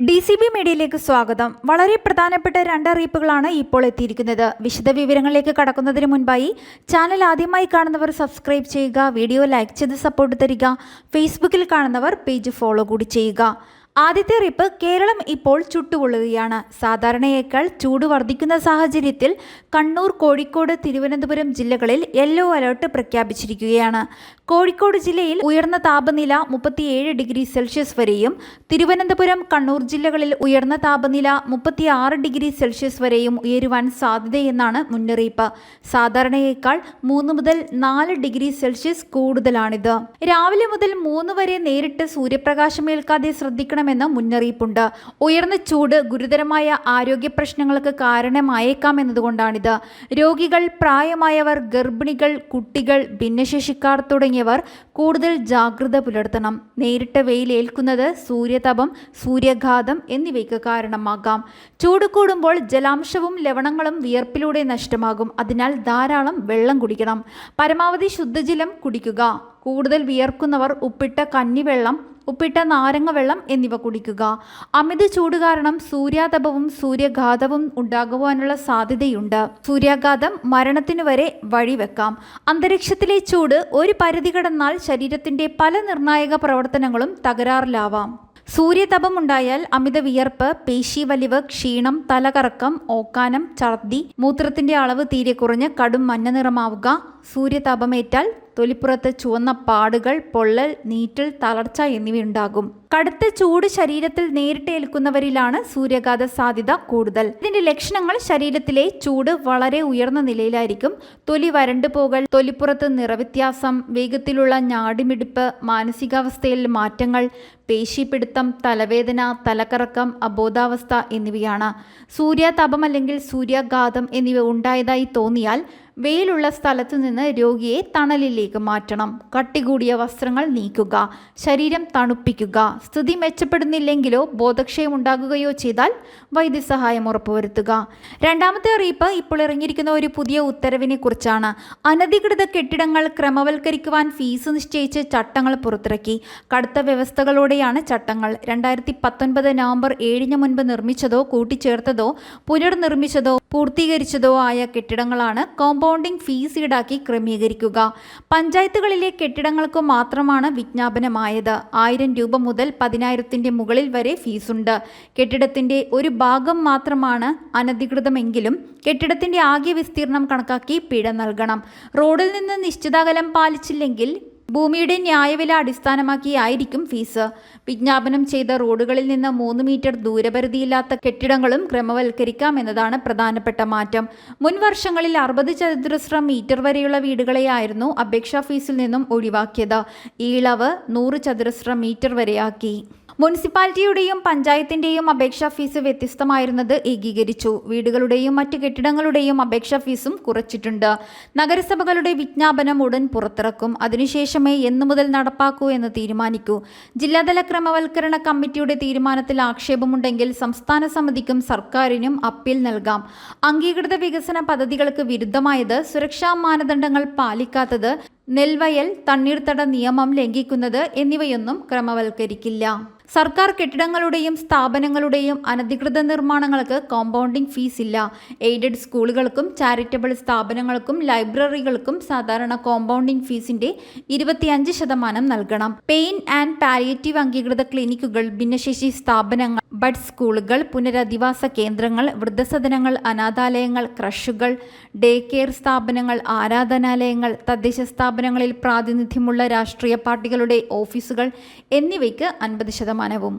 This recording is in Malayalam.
ഡി സി ബി മീഡിയയിലേക്ക് സ്വാഗതം. വളരെ പ്രധാനപ്പെട്ട രണ്ട് അറിയിപ്പുകളാണ് ഇപ്പോൾ എത്തിയിരിക്കുന്നത്. വിശദ വിവരങ്ങളിലേക്ക് കടക്കുന്നതിന് മുൻപായി ചാനൽ ആദ്യമായി കാണുന്നവർ സബ്സ്ക്രൈബ് ചെയ്യുക വീഡിയോ ലൈക്ക് ചെയ്ത് സപ്പോർട്ട് തരിക ഫേസ്ബുക്കിൽ കാണുന്നവർ പേജ് ഫോളോ കൂടി ചെയ്യുക. ആദ്യത്തെ റിപ്പ് കേരളം ഇപ്പോൾ ചുട്ടുകൊള്ളുകയാണ് സാധാരണയേക്കാൾ ചൂട് വർദ്ധിക്കുന്ന സാഹചര്യത്തിൽ കണ്ണൂർ കോഴിക്കോട് തിരുവനന്തപുരം ജില്ലകളിൽ യെല്ലോ അലർട്ട് പ്രഖ്യാപിച്ചിരിക്കുകയാണ്. കോഴിക്കോട് ജില്ലയിൽ ഉയർന്ന താപനില മുപ്പത്തിയേഴ് ഡിഗ്രി സെൽഷ്യസ് വരെയും തിരുവനന്തപുരം കണ്ണൂർ ജില്ലകളിൽ ഉയർന്ന താപനില മുപ്പത്തിയാറ് ഡിഗ്രി സെൽഷ്യസ് വരെയും ഉയരുവാൻ സാധ്യതയെന്നാണ് മുന്നറിയിപ്പ്. സാധാരണയേക്കാൾ മൂന്ന് മുതൽ നാല് ഡിഗ്രി സെൽഷ്യസ് കൂടുതലാണിത്. രാവിലെ മുതൽ മൂന്ന് വരെ നേരിട്ട് സൂര്യപ്രകാശമേൽക്കാതെ ശ്രദ്ധിക്കണമെന്ന് മുന്നറിയിപ്പുണ്ട്. ഉയർന്ന ചൂട് ഗുരുതരമായ ആരോഗ്യ പ്രശ്നങ്ങൾക്ക് കാരണമായേക്കാം എന്നതുകൊണ്ടാണിത്. രോഗികൾ പ്രായമായവർ ഗർഭിണികൾ കുട്ടികൾ ഭിന്നശേഷിക്കാർ തുടങ്ങിയവർ കൂടുതൽ ജാഗ്രത പുലർത്തണം. നേരിട്ട വെയിലേൽക്കുന്നത് സൂര്യതപം സൂര്യഘാതം എന്നിവയ്ക്ക് കാരണമാകാം. ചൂട് കൂടുമ്പോൾ ജലാംശവും ലവണങ്ങളും വിയർപ്പിലൂടെ നഷ്ടമാകും. അതിനാൽ ധാരാളം വെള്ളം കുടിക്കണം. പരമാവധി ശുദ്ധജലം കുടിക്കുക. കൂടുതൽ വിയർക്കുന്നവർ ഉപ്പിട്ട കഞ്ഞിവെള്ളം ഉപ്പിട്ട നാരങ്ങ വെള്ളം എന്നിവ കുടിക്കുക. അമിത ചൂട് കാരണം സൂര്യാതപവും സൂര്യഘാതവും ഉണ്ടാകുവാനുള്ള സാധ്യതയുണ്ട്. സൂര്യാഘാതം മരണത്തിനു വരെ വഴിവെക്കാം. അന്തരീക്ഷത്തിലെ ചൂട് ഒരു പരിധി കടന്നാൽ ശരീരത്തിന്റെ പല നിർണായക പ്രവർത്തനങ്ങളും തകരാറിലാവാം. സൂര്യതപം ഉണ്ടായാൽ അമിത വിയർപ്പ് പേശി വലിവ് ക്ഷീണം തലകറക്കം ഓക്കാനം ഛർദി മൂത്രത്തിന്റെ അളവ് തീരെ കുറഞ്ഞ് കടും മഞ്ഞ നിറമാവുക. സൂര്യതാപമേറ്റാൽ തൊലിപ്പുറത്ത് ചുവന്ന പാടുകൾ പൊള്ളൽ നീറ്റൽ തളർച്ച എന്നിവയുണ്ടാകും. കടുത്ത ചൂട് ശരീരത്തിൽ നേരിട്ട് ഏൽക്കുന്നവരിലാണ് സൂര്യാഘാത സാധ്യത കൂടുതൽ. ഇതിന്റെ ലക്ഷണങ്ങൾ ശരീരത്തിലെ ചൂട് വളരെ ഉയർന്ന നിലയിലായിരിക്കും. തൊലി വരണ്ടു പോകൽ തൊലിപ്പുറത്ത് നിറവ്യത്യാസം വേഗത്തിലുള്ള ഞാടിമിടിപ്പ് മാനസികാവസ്ഥയിൽ മാറ്റങ്ങൾ പേശിപ്പിടുത്തം തലവേദന തലക്കറക്കം അബോധാവസ്ഥ എന്നിവയാണ്. സൂര്യാതാപം അല്ലെങ്കിൽ സൂര്യാഘാതം എന്നിവ ഉണ്ടായതായി തോന്നിയാൽ വെയിലുള്ള സ്ഥലത്തു നിന്ന് രോഗിയെ തണലിലേക്ക് മാറ്റണം. കട്ടി കൂടിയ വസ്ത്രങ്ങൾ നീക്കുക ശരീരം തണുപ്പിക്കുക സ്ഥിതി മെച്ചപ്പെടുന്നില്ലെങ്കിലോ ബോധക്ഷയം ഉണ്ടാകുകയോ ചെയ്താൽ വൈദ്യസഹായം ഉറപ്പുവരുത്തുക. രണ്ടാമത്തെ അറിയിപ്പ് ഇപ്പോൾ ഇറങ്ങിയിരിക്കുന്ന ഒരു പുതിയ ഉത്തരവിനെ കുറിച്ചാണ് അനധികൃത കെട്ടിടങ്ങൾ ക്രമവൽക്കരിക്കുവാൻ ഫീസ് നിശ്ചയിച്ച് ചട്ടങ്ങൾ പുറത്തിറക്കി. കടുത്ത വ്യവസ്ഥകളോടെയാണ് ചട്ടങ്ങൾ. രണ്ടായിരത്തി പത്തൊൻപത് നവംബർ ഏഴിന് മുൻപ് നിർമ്മിച്ചതോ കൂട്ടിച്ചേർത്തതോ പുനർനിർമ്മിച്ചതോ പൂർത്തീകരിച്ചതോ ആയ കെട്ടിടങ്ങളാണ് കോമ്പൗണ്ടിംഗ് ഫീസ് ഈടാക്കി ക്രമീകരിക്കുക. പഞ്ചായത്തുകളിലെ കെട്ടിടങ്ങൾക്ക് മാത്രമാണ് വിജ്ഞാപനമായത്. ആയിരം രൂപ മുതൽ പതിനായിരത്തിന്റെ മുകളിൽ വരെ ഫീസുണ്ട്. കെട്ടിടത്തിന്റെ ഒരു ഭാഗം മാത്രമാണ് അനധികൃതമെങ്കിലും കെട്ടിടത്തിന്റെ ആകെ വിസ്തീർണം കണക്കാക്കി പിഴ നൽകണം. റോഡിൽ നിന്ന് നിശ്ചിത അകലം പാലിച്ചില്ലെങ്കിൽ ഭൂമിയുടെ ന്യായവില അടിസ്ഥാനമാക്കിയായിരിക്കും ഫീസ്. വിജ്ഞാപനം ചെയ്ത റോഡുകളിൽ നിന്ന് മൂന്ന് മീറ്റർ ദൂരപരിധിയില്ലാത്ത കെട്ടിടങ്ങളും ക്രമവൽക്കരിക്കാം എന്നതാണ് പ്രധാനപ്പെട്ട മാറ്റം. മുൻ വർഷങ്ങളിൽ അറുപത് ചതുരശ്ര മീറ്റർ വരെയുള്ള വീടുകളെയായിരുന്നു അപേക്ഷാ ഫീസിൽ നിന്നും ഒഴിവാക്കിയത്. ഈ ഇളവ് നൂറ് ചതുരശ്ര മീറ്റർ വരെയാക്കി. മുനിസിപ്പാലിറ്റിയുടെയും പഞ്ചായത്തിന്റെയും അപേക്ഷാ ഫീസ് വ്യത്യസ്തമായിരുന്നത് ഏകീകരിച്ചു. വീടുകളുടെയും മറ്റ് കെട്ടിടങ്ങളുടെയും അപേക്ഷാ ഫീസും കുറച്ചിട്ടുണ്ട്. നഗരസഭകളുടെ വിജ്ഞാപനം ഉടൻ പുറത്തിറക്കും. അതിനുശേഷമേ എന്നു മുതൽ നടപ്പാക്കൂ എന്ന് തീരുമാനിക്കൂ. ജില്ലാതല ക്രമവൽക്കരണ കമ്മിറ്റിയുടെ തീരുമാനത്തിൽ ആക്ഷേപമുണ്ടെങ്കിൽ സംസ്ഥാന സമിതിക്കും സർക്കാരിനും അപ്പീൽ നൽകാം. അംഗീകൃത വികസന പദ്ധതികൾക്ക് വിരുദ്ധമായത് സുരക്ഷാ മാനദണ്ഡങ്ങൾ പാലിക്കാത്തത് നെൽവയൽ തണ്ണീർത്തട നിയമം ലംഘിക്കുന്നത് എന്നിവയൊന്നും ക്രമവൽക്കരിക്കില്ല. സർക്കാർ കെട്ടിടങ്ങളുടെയും സ്ഥാപനങ്ങളുടെയും അനധികൃത നിർമ്മാണങ്ങൾക്ക് കോമ്പൗണ്ടിംഗ് ഫീസ് ഇല്ല. എയ്ഡഡ് സ്കൂളുകൾക്കും ചാരിറ്റബിൾ സ്ഥാപനങ്ങൾക്കും ലൈബ്രറികൾക്കും സാധാരണ കോമ്പൗണ്ടിംഗ് ഫീസിന്റെ ഇരുപത്തിയഞ്ച് ശതമാനം നൽകണം. പെയിൻ ആൻഡ് പാലിയേറ്റീവ് അംഗീകൃത ക്ലിനിക്കുകൾ ഭിന്നശേഷി സ്ഥാപനങ്ങൾ ബഡ് സ്കൂളുകൾ പുനരധിവാസ കേന്ദ്രങ്ങൾ വൃദ്ധസദനങ്ങൾ അനാഥാലയങ്ങൾ ക്രഷുകൾ ഡേ കെയർ സ്ഥാപനങ്ങൾ ആരാധനാലയങ്ങൾ തദ്ദേശ സ്ഥാപനങ്ങളിൽ പ്രാതിനിധ്യമുള്ള രാഷ്ട്രീയ പാർട്ടികളുടെ ഓഫീസുകൾ എന്നിവയ്ക്ക് അൻപത് ശതമാനവും.